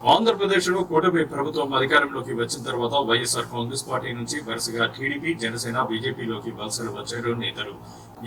ఆంధ్రప్రదేశ్లో కూటమి ప్రభుత్వం అధికారంలోకి వచ్చిన తర్వాత వైఎస్ఆర్ కాంగ్రెస్ పార్టీ నుంచి వరుసగా టీడీపీ జనసేన బీజేపీలోకి వలసలు వచ్చారు నేతలు.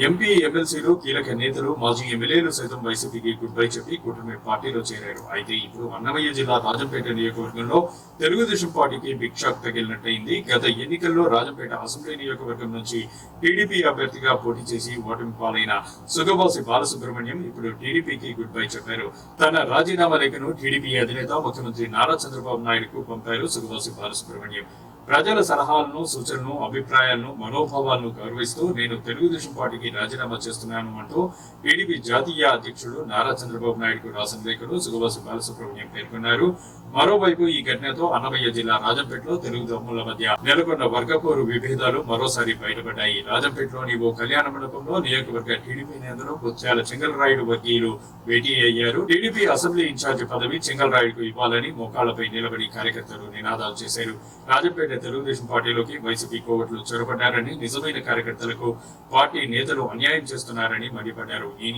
ఎంపీ ఎమ్మెల్సీలు కీలక నేతలు మాజీ ఎమ్మెల్యేలు సైతం వైసీపీకి గుడ్ బై చెప్పి కూటమి పార్టీలో చేరారు. అయితే ఇప్పుడు అన్నమయ్య జిల్లా రాజంపేట నియోజకవర్గంలో తెలుగుదేశం పార్టీకి బిగ్ షాక్ తగిలినట్టయింది. గత ఎన్నికల్లో రాజంపేట అసెంబ్లీ నియోజకవర్గం నుంచి టీడీపీ అభ్యర్థిగా పోటీ చేసి ఓటమి పాలైన సుగబాసి బాలసుబ్రహ్మణ్యం ఇప్పుడు టీడీపీకి గుడ్ బై చెప్పారు. తన రాజీనామా లేఖను టీడీపీ అధినేత ముఖ్యమంత్రి నారా చంద్రబాబు నాయుడుకు పంపారు సుగబాసి బాలసుబ్రహ్మణ్యం ప్రజల సలహాలను సూచనలను అభిప్రాయాలను మనోభావాలను గౌరవిస్తూ నేను తెలుగుదేశం పార్టీకి రాజీనామా చేస్తున్నాను అంటూ టీడీపీ జాతీయ అధ్యక్షుడు నారా చంద్రబాబు నాయుడుకు రాసిన లేఖను సుగవాసి బాలసుబ్రహ్మణ్యం పేర్కొన్నారు. మరోవైపు ఈ ఘటనతో అన్నమయ్య జిల్లా రాజంపేటలో తెలుగు దమ్ముల మధ్య నెలకొన్న వర్గపోరు విభేదాలు మరోసారి బయటపడ్డాయి. రాజంపేటలోని ఓ కళ్యాణ మండపంలో నియోజకవర్గ టీడీపీ నేతలు బొత్సాల చెంగలరాయుడు వర్గీయులు భేటీ అయ్యారు. టీడీపీ అసెంబ్లీ ఇన్ఛార్జి పదవి చెంగలరాయుడుకు ఇవ్వాలని మోకాళ్ళపై నిలబడి కార్యకర్తలు నినాదాలు చేశారు. రాజంపేట తెలుగుదేశం పార్టీలోకి వైసీపీ కోవట్లు చొరబడ్డారని నిజమైన కార్యకర్తలకు పార్టీ నేతలు అన్యాయం చేస్తున్నారని మండిపడ్డారు ఈ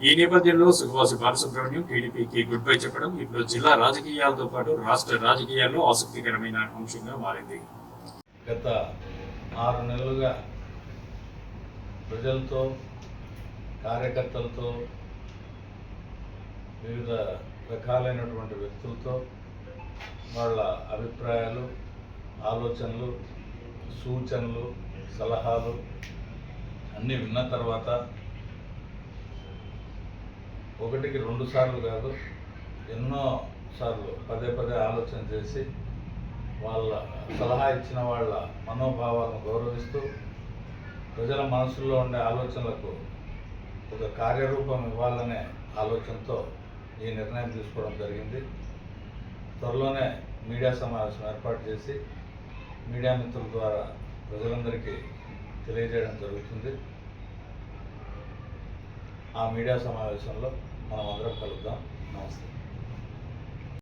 ఈ నేపథ్యంలో సుఖవాసి బాలసుబ్రహ్మణ్యం టీడీపీకి గుడ్ బై చెప్పడం ఇప్పుడు జిల్లా రాజకీయాలతో పాటు రాష్ట్ర రాజకీయాల్లో ఆసక్తికరమైన అంశంగా మారింది. గత ఆరు నెలలుగా ప్రజలతో కార్యకర్తలతో వివిధ రకాలైనటువంటి వ్యక్తులతో వాళ్ళ అభిప్రాయాలు ఆలోచనలు సూచనలు సలహాలు అన్నీ విన్న తర్వాత ఒకటికి రెండు సార్లు కాదు ఎన్నో సార్లు పదే పదే ఆలోచన చేసి వాళ్ళ సలహా ఇచ్చిన వాళ్ళ మనోభావాలను గౌరవిస్తూ ప్రజల మనసుల్లో ఉండే ఆలోచనలకు ఒక కార్యరూపం ఇవ్వాలనే ఆలోచనతో ఈ నిర్ణయం తీసుకోవడం జరిగింది. త్వరలోనే మీడియా సమావేశం ఏర్పాటు చేసి మీడియా మిత్రుల ద్వారా ప్రజలందరికీ తెలియజేయడం జరుగుతుంది. ఆ మీడియా సమావేశంలో మనం అందరం కలుద్దాం. నమస్తే.